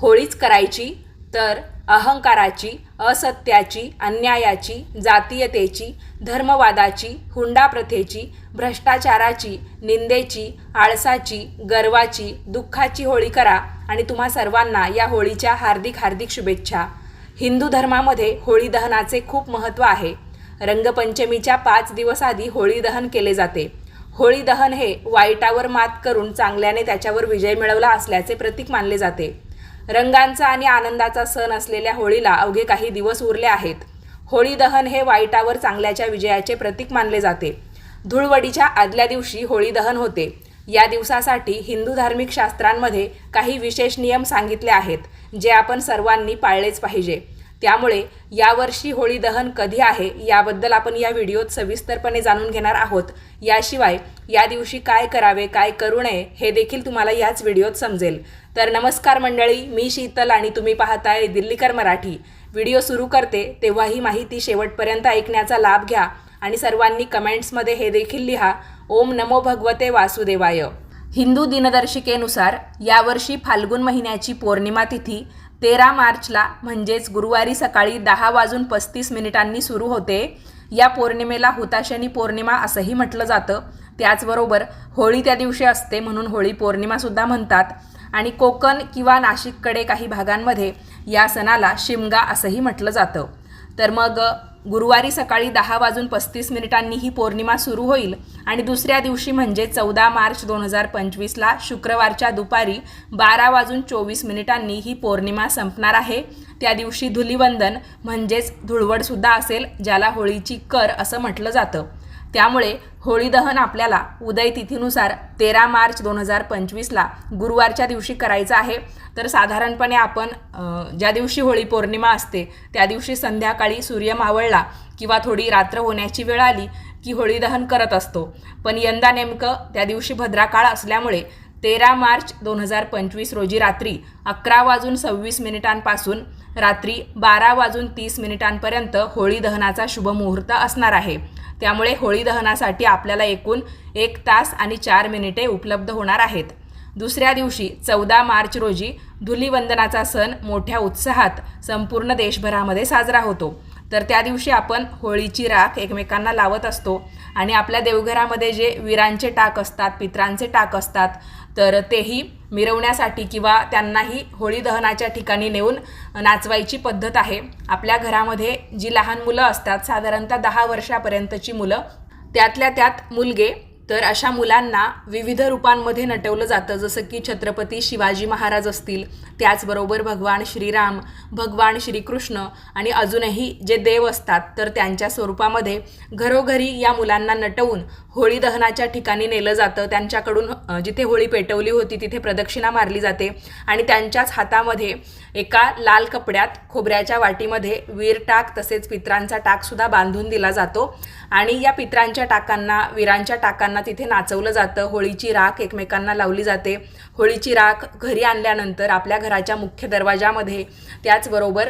होळीच करायची तर अहंकाराची असत्याची अन्यायाची जातीयतेची धर्मवादाची हुंडा प्रथेची भ्रष्टाचाराची निंदेची आळसाची गर्वाची दुःखाची होळी करा आणि तुम्हा सर्वांना या होळीच्या हार्दिक हार्दिक शुभेच्छा. हिंदू धर्मामध्ये होळी दहनाचे खूप महत्त्व आहे. रंगपंचमीच्या पाच दिवस आधी होळी दहन केले जाते. होळी दहन हे वाईटावर मात करून चांगल्याने त्याच्यावर विजय मिळवला असल्याचे प्रतीक मानले जाते. रंगांचा आणि आनंदाचा सण असलेल्या होळीला अवघे काही दिवस उरले आहेत. होळी दहन हे वाईटावर चांगल्याच्या विजयाचे प्रतीक मानले जाते. धुळवडीच्या आदल्या दिवशी होळी दहन होते. या दिवसासाठी हिंदू धार्मिक शास्त्रांमध्ये काही विशेष नियम सांगितले आहेत जे आपण सर्वांनी पाळलेच पाहिजे. त्यामुळे यावर्षी होळी दहन कधी आहे याबद्दल आपण या व्हिडिओत सविस्तरपणे जाणून घेणार आहोत. याशिवाय या दिवशी काय करावे काय करू नये हे देखील तुम्हाला याच व्हिडिओत समजेल. तर नमस्कार मंडळी मी शीतल आणि तुम्ही पाहताय दिल्लीकर मराठी. व्हिडिओ सुरू करते तेव्हा ही माहिती शेवटपर्यंत ऐकण्याचा लाभ घ्या आणि सर्वांनी कमेंट्समध्ये हे देखील लिहा ओम नमो भगवते वासुदेवाय. हिंदू दिनदर्शिकेनुसार यावर्षी फाल्गुन महिन्याची पौर्णिमा तिथी तेरा मार्चला म्हणजेच गुरुवारी सकाळी दहा वाजून पस्तीस मिनिटांनी सुरू होते. या पौर्णिमेला हुताशनी पौर्णिमा असंही म्हटलं जातं. त्याचबरोबर होळी त्या दिवशी असते म्हणून होळी पौर्णिमासुद्धा म्हणतात. आणि कोकण किंवा नाशिककडे काही भागांमध्ये या सणाला शिमगा असंही म्हटलं जातं. तर मग गुरुवारी सकाळी दहा वाजून पस्तीस मिनिटांनी ही पौर्णिमा सुरू होईल आणि दुसऱ्या दिवशी म्हणजे चौदा मार्च दोन हजार पंचवीसला शुक्रवारच्या दुपारी बारा वाजून चोवीस मिनिटांनी ही पौर्णिमा संपणार आहे. त्या दिवशी धुलिवंदन म्हणजेच धुळवडसुद्धा असेल ज्याला होळीची कर असं म्हटलं जातं. त्यामुळे होळी दहन आपल्याला उदय तिथीनुसार तेरा मार्च दोन हजार पंचवीसला गुरुवारच्या दिवशी करायचं आहे. तर साधारणपणे आपण ज्या दिवशी होळी पौर्णिमा असते त्या दिवशी संध्याकाळी सूर्य मावळला किंवा थोडी रात्र होण्याची वेळ आली की होळी दहन करत असतो. पण यंदा नेमकं त्या दिवशी भद्राकाळ असल्यामुळे तेरा मार्च दोन हजार पंचवीस रोजी रात्री अकरा वाजून सव्वीस मिनिटांपासून रात्री बारा वाजून तीस मिनिटांपर्यंत होळी दहनाचा शुभमुहूर्त असणार आहे. त्यामुळे होळी दहनासाठी आपल्याला एकूण एक तास आणि चार मिनिटे उपलब्ध होणार आहेत. दुसऱ्या दिवशी चौदा मार्च रोजी धुलीवंदनाचा सण मोठ्या उत्साहात संपूर्ण देशभरामध्ये साजरा होतो. तर त्या दिवशी आपण होळीची राख एकमेकांना लावत असतो आणि आपल्या देवघरामध्ये जे वीरांचे टाक असतात पित्रांचे टाक असतात तर तेही मिरवण्यासाठी किंवा त्यांनाही होळी दहनाच्या ठिकाणी नेऊन नाचवायची पद्धत आहे. आपल्या घरामध्ये जी लहान मुलं असतात साधारणतः दहा वर्षापर्यंतची मुलं त्यातल्या त्यात मुलगे. तर अशा मुलांना विविध रूपांमध्ये नटवलं जातं जसं की छत्रपती शिवाजी महाराज असतील त्याचबरोबर भगवान श्रीराम भगवान श्रीकृष्ण आणि अजूनही जे देव असतात तर त्यांच्या स्वरूपामध्ये घरोघरी या मुलांना नटवून होळी दहनाच्या ठिकाणी नेलं जातं. त्यांच्याकडून जिथे होळी पेटवली होती तिथे प्रदक्षिणा मारली जाते आणि त्यांच्याच हातामध्ये एका लाल कपड्यात खोबऱ्याच्या वाटीमध्ये वीर टाक तसेच पित्रांचा टाकसुद्धा बांधून दिला जातो आणि या पित्रांच्या टाकांना वीरांच्या टाकांना तिथे नाचवलं जातं. होळीची राख एकमेकांना लावली जाते. होळीची राख घरी आणल्यानंतर आपल्या घराच्या मुख्य दरवाजामध्ये त्याचबरोबर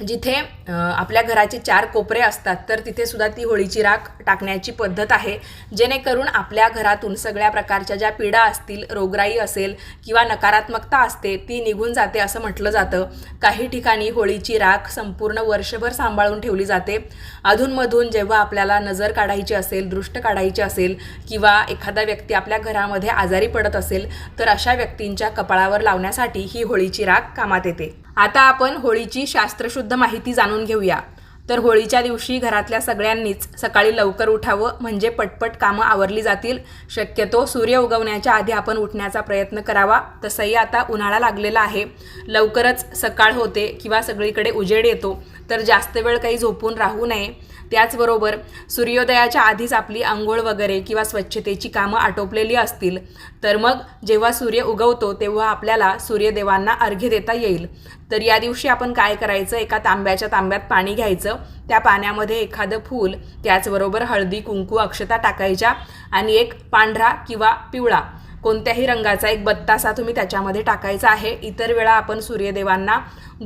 जिथे आपल्या घराचे चार कोपरे असतात तर तिथे सुद्धा ती होळीची राख टाकण्याची पद्धत आहे. जेणेकरून आपल्या घरातून सगळ्या प्रकारच्या ज्या पीडा असतील रोगराई असेल किंवा नकारात्मकता असते ती निघून जाते असं म्हटलं जातं. काही ठिकाणी होळीची राख संपूर्ण वर्षभर सांभाळून ठेवली जाते. अधूनमधून जेव्हा आपल्याला नजर काढायची असेल दृष्ट काढायची असेल किंवा एखादा व्यक्ती आपल्या घरामध्ये आजारी पडत असेल तर अशा व्यक्तींच्या कपाळावर लावण्यासाठी ही होळीची राख कामात येते. आता आपण होळीची शास्त्रशुद्ध माहिती जाणून घेऊया. तर होळीच्या दिवशी घरातल्या सगळ्यांनीच सकाळी लवकर उठावं म्हणजे पटपट कामं आवरली जातील. शक्यतो सूर्य उगवण्याच्या आधी आपण उठण्याचा प्रयत्न करावा. तसंही आता उन्हाळा लागलेला आहे. लवकरच सकाळ होते किंवा सगळीकडे उजेड येतो. तर जास्त वेळ काही झोपून राहू नये. त्याचबरोबर सूर्योदयाच्या आधीच आपली आंघोळ वगैरे किंवा स्वच्छतेची कामं आटोपलेली असतील. तर मग जेव्हा सूर्य उगवतो तेव्हा आपल्याला सूर्यदेवांना अर्घ्य देता येईल. तर या दिवशी आपण काय करायचं? एका तांब्याच्या तांब्यात पाणी घ्यायचं. त्या पाण्यामध्ये एखादं फूल त्याचबरोबर हळदी कुंकू अक्षता टाकायच्या आणि एक पांढरा किंवा पिवळा कोणत्याही रंगाचा एक बत्तासा तुम्ही त्याच्यामध्ये टाकायचा आहे. इतर वेळा आपण सूर्यदेवांना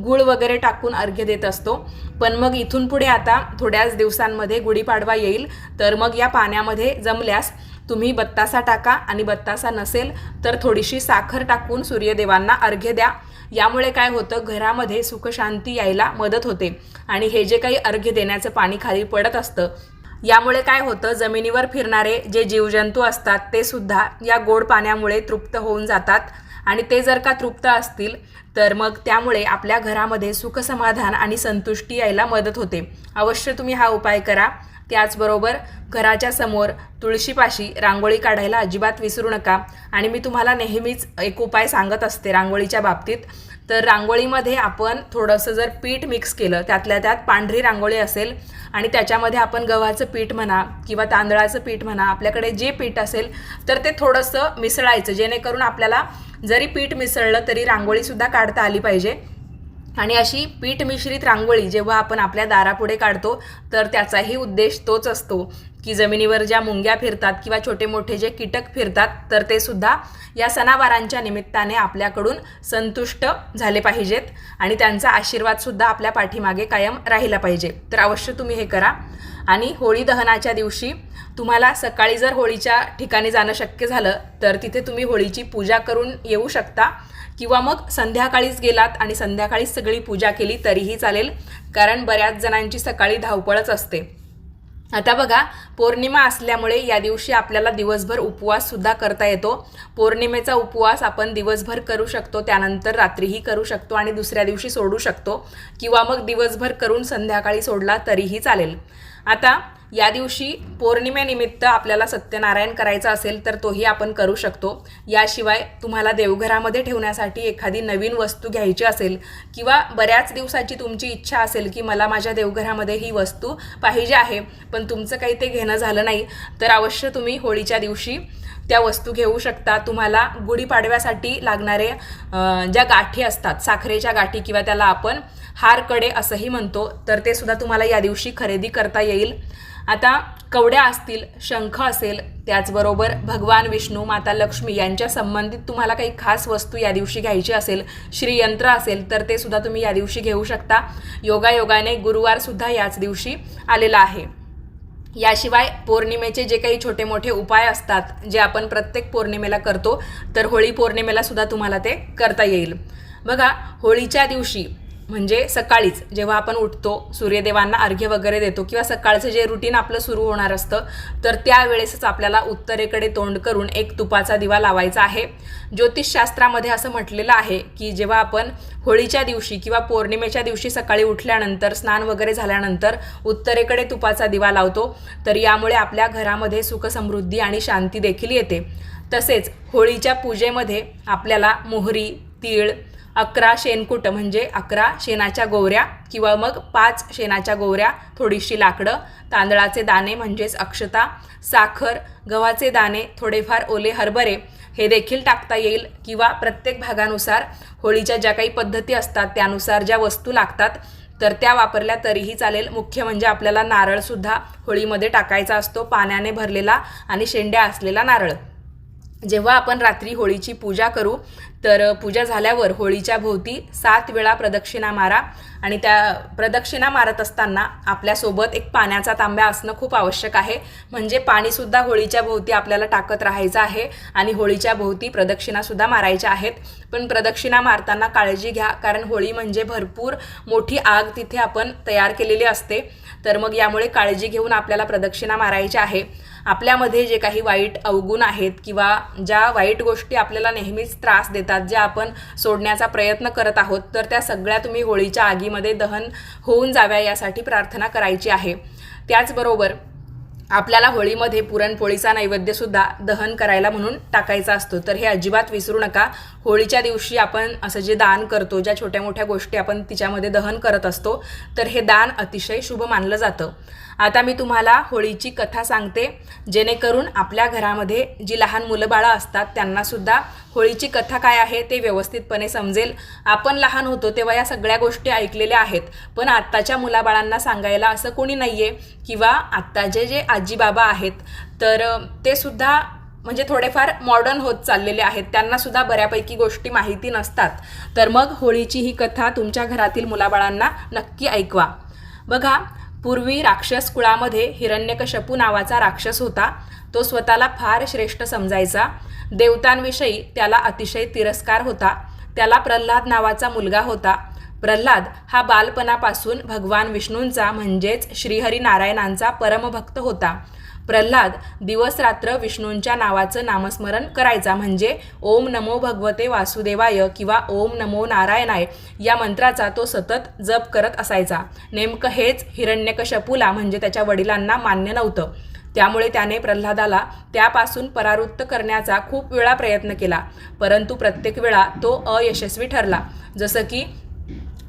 गुळ वगैरे टाकून अर्घ्य देत असतो. पण मग इथून पुढे आता थोड्याच दिवसांमध्ये गुढीपाडवा येईल. तर मग या पाण्यामध्ये जमल्यास तुम्ही बत्तासा टाका आणि बत्तासा नसेल तर थोडीशी साखर टाकून सूर्यदेवांना अर्घ्य द्या. यामुळे काय होतं घरामध्ये सुखशांती यायला मदत होते. आणि हे जे काही अर्घ्य देण्याचं पाणी खाली पडत असतं यामुळे काय होतं जमिनीवर फिरणारे जे जीवजंतू असतात ते सुद्धा या गोड पाण्यामुळे तृप्त होऊन जातात. आणि ते जर का तृप्त असतील तर मग त्यामुळे आपल्या घरामध्ये सुखसमाधान आणि संतुष्टी यायला मदत होते. अवश्य तुम्ही हा उपाय करा. त्याचबरोबर घराच्या समोर तुळशीपाशी रांगोळी काढायला अजिबात विसरू नका. आणि मी तुम्हाला नेहमीच एक उपाय सांगत असते रांगोळीच्या बाबतीत. तर रांगोळीमध्ये आपण थोडंसं जर पीठ मिक्स केलं त्यातल्या त्यात पांढरी रांगोळी असेल आणि त्याच्यामध्ये आपण गव्हाचं पीठ म्हणा किंवा तांदळाचं पीठ म्हणा आपल्याकडे जे पीठ असेल तर ते थोडंसं मिसळायचं. जेणेकरून आपल्याला जरी पीठ मिसळलं तरी रांगोळीसुद्धा काढता आली पाहिजे. आणि अशी पीठ मिश्रित रांगोळी जेव्हा आपण आपल्या दारापुढे काढतो तर त्याचाही उद्देश तोच असतो की जमिनीवर ज्या मुंग्या फिरतात किंवा छोटे मोठे जे कीटक फिरतात तर ते सुद्धा या सणावारांच्या निमित्ताने आपल्याकडून संतुष्ट झाले पाहिजेत आणि त्यांचा आशीर्वादसुद्धा आपल्या पाठीमागे कायम राहिला पाहिजे. तर अवश्य तुम्ही हे करा. आणि होळी दहनाच्या दिवशी तुम्हाला सकाळी जर होळीच्या ठिकाणी जाणं शक्य झालं तर तिथे तुम्ही होळीची पूजा करून येऊ शकता. किंवा मग संध्याकाळीच गेलात आणि संध्याकाळीच सगळी पूजा केली तरीही चालेल. कारण बऱ्याच जणांची सकाळी धावपळच असते. आता बघा पौर्णिमा असल्यामुळे या दिवशी आपल्याला दिवसभर उपवाससुद्धा करता येतो. पौर्णिमेचा उपवास आपण दिवसभर करू शकतो त्यानंतर रात्रीही करू शकतो आणि दुसऱ्या दिवशी सोडू शकतो. किंवा मग दिवसभर करून संध्याकाळी सोडला तरीही चालेल. आता या दिवशी पौर्णिमेनिमित्त आपल्याला सत्यनारायण करायचं असेल तर तोही आपण करू शकतो. याशिवाय तुम्हाला देवघरामध्ये ठेवण्यासाठी एखादी नवीन वस्तू घ्यायची असेल किंवा बऱ्याच दिवसाची तुमची इच्छा असेल की मला माझ्या देवघरामध्ये ही वस्तू पाहिजे आहे पण तुमचं काही ते घेणं झालं नाही तर अवश्य तुम्ही होळीच्या दिवशी त्या वस्तू घेऊ शकता. तुम्हाला गुढीपाडव्यासाठी लागणारे ज्या गाठी असतात साखरेच्या गाठी किंवा त्याला आपण हारकडे असंही म्हणतो तर ते सुद्धा तुम्हाला या दिवशी खरेदी करता येईल. आता कवड्या असतील शंख असेल त्याचबरोबर भगवान विष्णू माता लक्ष्मी यांच्या संबंधित तुम्हाला काही खास वस्तू या दिवशी घ्यायची असेल श्रीयंत्र असेल तर ते सुद्धा तुम्ही या दिवशी घेऊ शकता. योगायोगाने गुरुवारसुद्धा याच दिवशी आलेला आहे. याशिवाय पौर्णिमेचे जे काही छोटे मोठे उपाय असतात जे आपण प्रत्येक पौर्णिमेला करतो तर होळी पौर्णिमेला सुद्धा तुम्हाला ते करता येईल. बघा होळीच्या दिवशी म्हणजे सकाळीच जेव्हा आपण उठतो सूर्यदेवांना अर्घ्य वगैरे देतो किंवा सकाळचं जे रुटीन आपलं सुरू होणार असतं तर त्यावेळेसच आपल्याला उत्तरेकडे तोंड करून एक तुपाचा दिवा लावायचा आहे. ज्योतिषशास्त्रामध्ये असं म्हटलेलं आहे की जेव्हा आपण होळीच्या दिवशी किंवा पौर्णिमेच्या दिवशी सकाळी उठल्यानंतर स्नान वगैरे झाल्यानंतर उत्तरेकडे तुपाचा दिवा लावतो तर यामुळे आपल्या घरामध्ये सुखसमृद्धी आणि शांती देखील येते. तसेच होळीच्या पूजेमध्ये आपल्याला मोहरी तीळ अकरा शेणकूट म्हणजे अकरा शेणाच्या गोवऱ्या किंवा मग पाच शेणाच्या गोवऱ्या थोडीशी लाकडं तांदळाचे दाणे म्हणजेच अक्षता साखर गव्हाचे दाणे थोडेफार ओले हरभरे हे देखील टाकता येईल. किंवा प्रत्येक भागानुसार होळीच्या ज्या काही पद्धती असतात त्यानुसार ज्या वस्तू लागतात तर त्या वापरल्या तरीही चालेल. मुख्य म्हणजे आपल्याला नारळसुद्धा होळीमध्ये टाकायचा असतो पाण्याने भरलेला आणि शेंड्या असलेला नारळ. जेव्हा आपण रात्री होळीची पूजा करू तर पूजा झाल्यावर होळीच्या भोवती सात वेळा प्रदक्षिणा मारा आणि त्या प्रदक्षिणा मारत असताना आपल्यासोबत एक पाण्याचा तांब्या असणं खूप आवश्यक आहे. म्हणजे पाणीसुद्धा होळीच्या भोवती आपल्याला टाकत राहायचं आहे आणि होळीच्या भोवती प्रदक्षिणासुद्धा मारायच्या आहेत. पण प्रदक्षिणा मारताना काळजी घ्या कारण होळी म्हणजे भरपूर मोठी आग तिथे आपण तयार केलेली असते. तर मग यामुळे काळजी घेऊन आपल्याला प्रदक्षिणा मारायची आहे. आपल्यामध्ये जे काही वाईट अवगुण आहेत किंवा ज्या वाईट गोष्टी आपल्याला नेहमीच त्रास देतात ज्या आपण सोडण्याचा प्रयत्न करत आहोत तर त्या सगळ्या तुम्ही होळीच्या आगीमध्ये दहन होऊन जाव्या यासाठी प्रार्थना करायची आहे. त्याचबरोबर आपल्याला होळीमध्ये पुरणपोळीचा नैवेद्यसुद्धा दहन करायला म्हणून टाकायचा असतो. तर हे अजिबात विसरू नका. होळीच्या दिवशी आपण असं जे दान करतो ज्या छोट्या मोठ्या गोष्टी आपण तिच्यामध्ये दहन करत असतो तर हे दान अतिशय शुभ मानलं जातं. आता मी तुम्हाला होळीची कथा सांगते. जेणेकरून आपल्या घरामध्ये जी लहान मुलं बाळं असतात त्यांनासुद्धा होळीची कथा काय आहे ते व्यवस्थितपणे समजेल. आपण लहान होतो तेव्हा या सगळ्या गोष्टी ऐकलेल्या आहेत. पण आत्ताच्या मुलाबाळांना सांगायला असं कोणी नाही आहे किंवा आत्ताचे जे आजी बाबा आहेत तर ते सुद्धा म्हणजे थोडेफार मॉडर्न होत चाललेले आहेत. त्यांनासुद्धा बऱ्यापैकी गोष्टी माहिती नसतात. तर मग होळीची ही कथा तुमच्या घरातील मुलाबाळांना नक्की ऐकवा. बघा पूर्वी राक्षस कुळामध्ये हिरण्यकशपू नावाचा राक्षस होता. तो स्वतःला फार श्रेष्ठ समजायचा. देवतांविषयी त्याला अतिशय तिरस्कार होता. त्याला प्रल्हाद नावाचा मुलगा होता. प्रल्हाद हा बालपणापासून भगवान विष्णूंचा म्हणजेच श्रीहरी नारायणांचा परमभक्त होता. प्रल्हाद दिवसरात्र विष्णूंच्या नावाचं नामस्मरण करायचा. म्हणजे ओम नमो भगवते वासुदेवाय किंवा ओम नमो नारायणाय या मंत्राचा तो सतत जप करत असायचा. नेमकं हेच हिरण्यकशपूला म्हणजे त्याच्या वडिलांना मान्य नव्हतं. त्यामुळे त्याने प्रल्हादाला त्यापासून परावृत्त करण्याचा खूप वेळा प्रयत्न केला. परंतु प्रत्येक वेळा तो अयशस्वी ठरला. जसं की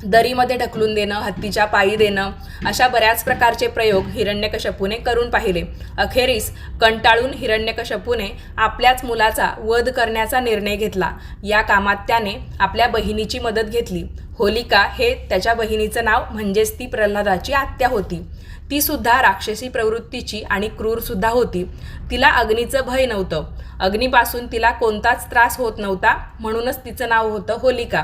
दरीमध्ये ढकलून देणं हत्तीच्या पायी देणं अशा बऱ्याच प्रकारचे प्रयोग हिरण्यकशपूने करून पाहिले. अखेरीस कंटाळून हिरण्यकशपूने आपल्याच मुलाचा वध करण्याचा निर्णय घेतला. या कामात त्याने आपल्या बहिणीची मदत घेतली. होलिका हे त्याच्या बहिणीचं नाव म्हणजेच ती प्रल्हादाची आत्या होती. ती सुद्धा राक्षसी प्रवृत्तीची आणि क्रूर सुद्धा होती. तिला अग्नीचं भय नव्हतं. अग्नीपासून तिला कोणताच त्रास होत नव्हता म्हणूनच तिचं नाव होतं होलिका.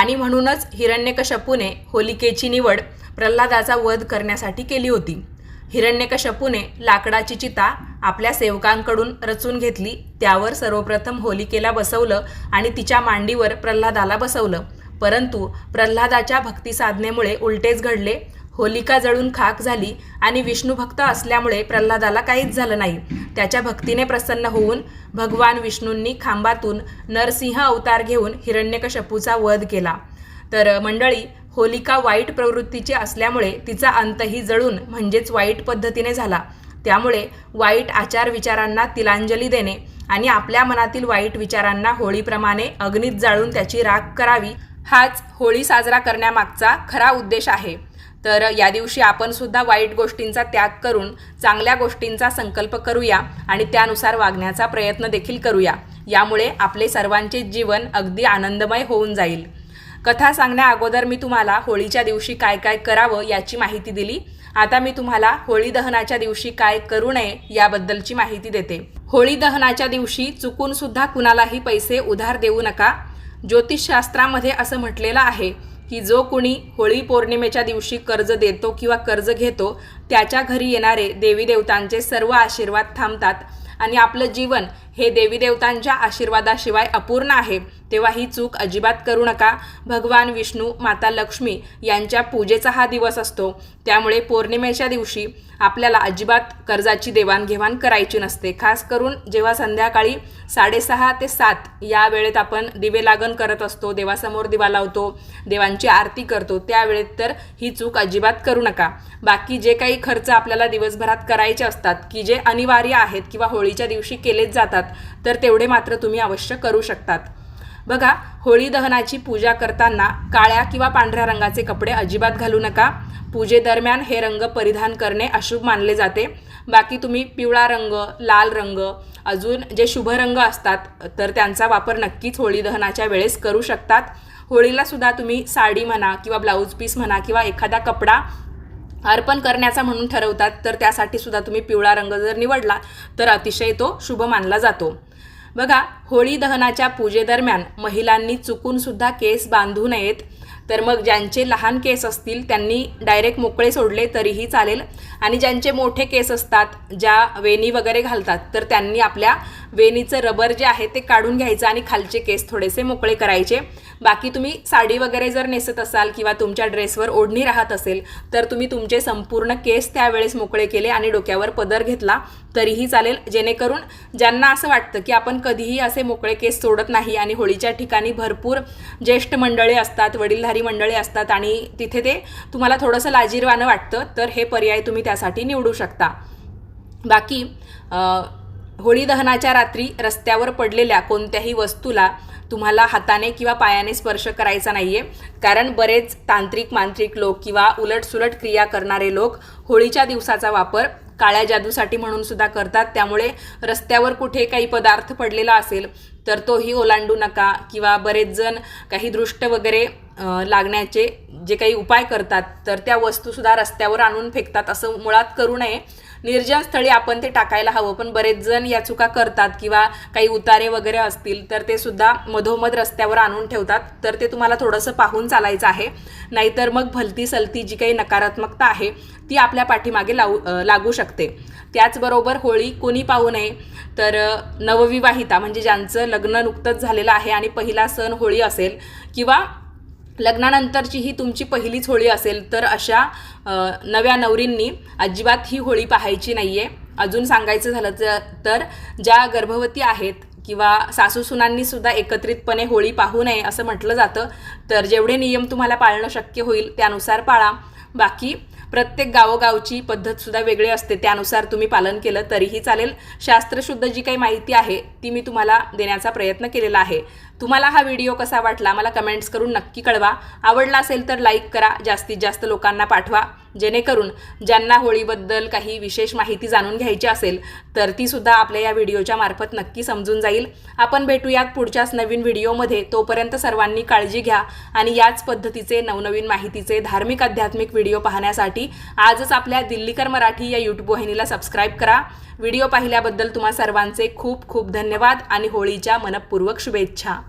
आणि म्हणूनच हिरण्यकशपूने होलिकेची निवड प्रल्हादाचा वध करण्यासाठी केली होती. हिरण्यकशपूने लाकडाची चिता आपल्या सेवकांकडून रचून घेतली त्यावर सर्वप्रथम होलिकेला बसवलं आणि तिच्या मांडीवर प्रल्हादाला बसवलं. परंतु प्रल्हादाच्या भक्तिसाधनेमुळे उलटेच घडले. होलिका जळून खाक झाली आणि विष्णुभक्त असल्यामुळे प्रल्हादाला काहीच झालं नाही. त्याच्या भक्तीने प्रसन्न होऊन भगवान विष्णूंनी खांबातून नरसिंह अवतार घेऊन हिरण्यकशपूचा वध केला. तर मंडळी होलिका वाईट प्रवृत्तीची असल्यामुळे तिचा अंतही जळून म्हणजेच वाईट पद्धतीने झाला. त्यामुळे वाईट आचार विचारांना तिलांजली देणे आणि आपल्या मनातील वाईट विचारांना होळीप्रमाणे अग्नीत जाळून त्याची राख करावी हाच होळी साजरा करण्यामागचा खरा उद्देश आहे. तर या दिवशी आपण सुद्धा वाईट गोष्टींचा त्याग करून चांगल्या गोष्टींचा संकल्प करूया आणि त्यानुसार वागण्याचा प्रयत्न देखील करूया. यामुळे आपले सर्वांचे जीवन अगदी आनंदमय होऊन जाईल. कथा सांगण्या अगोदर मी तुम्हाला होळीच्या दिवशी काय काय करावं याची माहिती दिली. आता मी तुम्हाला होळी दहनाच्या दिवशी काय करू नये याबद्दलची माहिती देते. होळी दहनाच्या दिवशी चुकून सुद्धा कुणालाही पैसे उधार देऊ नका. ज्योतिषशास्त्रामध्ये असं म्हटलेलं आहे की जो कुणी होळी पौर्णिमेच्या दिवशी कर्ज देतो किंवा कर्ज घेतो त्याच्या घरी येणारे देवी देवतांचे सर्व आशीर्वाद थांबतात आणि आपलं जीवन हे देवी देवतांच्या आशीर्वादाशिवाय अपूर्ण आहे. तेव्हा ही चूक अजिबात करू नका. भगवान विष्णू माता लक्ष्मी यांच्या पूजेचा हा दिवस असतो. त्यामुळे पौर्णिमेच्या दिवशी आपल्याला अजिबात कर्जाची देवाणघेवाण करायची नसते. खास करून जेव्हा संध्याकाळी साडेसहा ते सात या वेळेत आपण दिवे लागण करत असतो देवासमोर दिवा लावतो देवांची आरती करतो त्यावेळेत तर ही चूक अजिबात करू नका. बाकी जे काही खर्च आपल्याला दिवसभरात करायचे असतात की जे अनिवार्य आहेत किंवा होळीच्या दिवशी केलेच जातात तर तेवढे मात्र तुम्ही अवश्य करू शकतात. बघा होळी दहनाची पूजा करताना काळ्या किंवा पांढऱ्या रंगाचे कपडे अजिबात घालू नका. पूजेदरम्यान हे रंग परिधान करणे अशुभ मानले जाते. बाकी तुम्ही पिवळा रंग लाल रंग अजून जे शुभ रंग असतात तर त्यांचा वापर नक्कीच होळी दहनाच्या वेळेस करू शकतात. होळीला सुद्धा तुम्ही साडी म्हणा किंवा ब्लाऊज पीस म्हणा किंवा एखादा कपडा अर्पण करण्याचा म्हणून ठरवतात तर त्यासाठी सुद्धा तुम्ही पिवळा रंग जर निवडला तर अतिशय तो शुभ मानला जातो. बघा होळी दहनाच्या पूजेदरम्यान महिलांनी चुकून सुद्धा केस बांधू नयेत. तर मग ज्यांचे लहान केस असतील त्यांनी डायरेक्ट मोकळे सोडले तरीही चालेल. आणि ज्यांचे मोठे केस असतात ज्या वेणी वगैरे घालतात तर त्यांनी आपल्या वेणीचं रबर जे आहे ते काढून घ्यायचं आणि खालचे केस थोडेसे मोकळे करायचे. बाकी तुम्ही साडी वगैरे जर नेसत असाल किंवा तुमच्या ड्रेसवर ओढणी राहत असेल तर तुम्ही तुमचे संपूर्ण केस त्यावेळेस मोकळे केले आणि डोक्यावर पदर घेतला तरीही चालेल. जेणेकरून ज्यांना असं वाटतं की आपण कधीही असे मोकळे केस सोडत नाही आणि होळीच्या ठिकाणी भरपूर ज्येष्ठ मंडळे असतात वडीलधारी मंडळे असतात आणि तिथे ते तुम्हाला थोडंसं लाजीरवानं वाटतं तर हे पर्याय तुम्ही त्यासाठी निवडू शकता. बाकी होळी दहनाच्या रात्री रस्त्यावर पडलेल्या कोणत्याही वस्तूला तुम्हाला हाताने किंवा पायाने स्पर्श करायचा नाही आहे कारण बरेच तांत्रिक मांत्रिक लोक किंवा उलटसुलट क्रिया करणारे लोक होळीच्या दिवसाचा वापर काळ्या जादूसाठी म्हणून सुद्धा करतात. त्यामुळे रस्त्यावर कुठे काही पदार्थ पडलेला असेल तर तोही ओलांडू नका किंवा बरेच जण काही दृष्ट वगैरे लागण्याचे जे काही उपाय करतात तर त्या वस्तूसुद्धा रस्त्यावर आणून फेकतात. असं मुळात करू नये. निर्जन स्थळी आपण ते टाकायला हवं. पण बरेच जण या चुका करतात किंवा काही उतारे वगैरे असतील तर ते सुद्धा मधोमध रस्त्यावर आणून ठेवतात. तर ते तुम्हाला थोडंसं पाहून चालायचं आहे. नाहीतर मग भलती सलती जी काही नकारात्मकता आहे ती आपल्या पाठीमागे लावू लागू शकते. त्याचबरोबर होळी कोणी पाहू नये. तर नवविवाहिता म्हणजे ज्यांचं लग्न नुकतंच झालेलं आहे आणि पहिला सण होळी असेल किंवा लग्नानंतरची ही तुमची पहिलीच होळी असेल तर अशा नव्या नवरींनी अजिबात ही होळी पाहायची नाही आहे अजून सांगायचं झालं तर- तर ज्या गर्भवती आहेत किंवा सासूसुनांनी सुद्धा एकत्रितपणे होळी पाहू नये असं म्हटलं जातं तर जेवढे नियम तुम्हाला पाळणं शक्य होईल त्यानुसार पाळा. बाकी प्रत्येक गावोगावची पद्धतसुद्धा वेगळी असते. त्यानुसार तुम्ही पालन केलं तरीही चालेल. शास्त्रशुद्ध जी काही माहिती आहे ती मी तुम्हाला देण्याचा प्रयत्न केलेला आहे. तुम्हाला हा व्हिडिओ कसा वाटला मला कमेंट्स करून नक्की कळवा. आवडला असेल तर लाईक करा जास्तीत जास्त लोकांना पाठवा. जेणेकरून ज्यांना होळीबद्दल काही विशेष माहिती जाणून घ्यायची असेल तर तीसुद्धा आपल्या या व्हिडिओच्या मार्फत नक्की समजून जाईल. आपण भेटूयात पुढच्याच नवीन व्हिडिओमध्ये. तोपर्यंत सर्वांनी काळजी घ्या आणि याच पद्धतीचे नवनवीन माहितीचे धार्मिक आध्यात्मिक व्हिडिओ पाहण्यासाठी आजच आपल्या दिल्लीकर मराठी या यूट्यूब वाहिनीला सबस्क्राईब करा. व्हिडिओ पाहिल्याबद्दल तुम्हा सर्वांचे खूप खूप धन्यवाद आणि होळीच्या मनपूर्वक शुभेच्छा.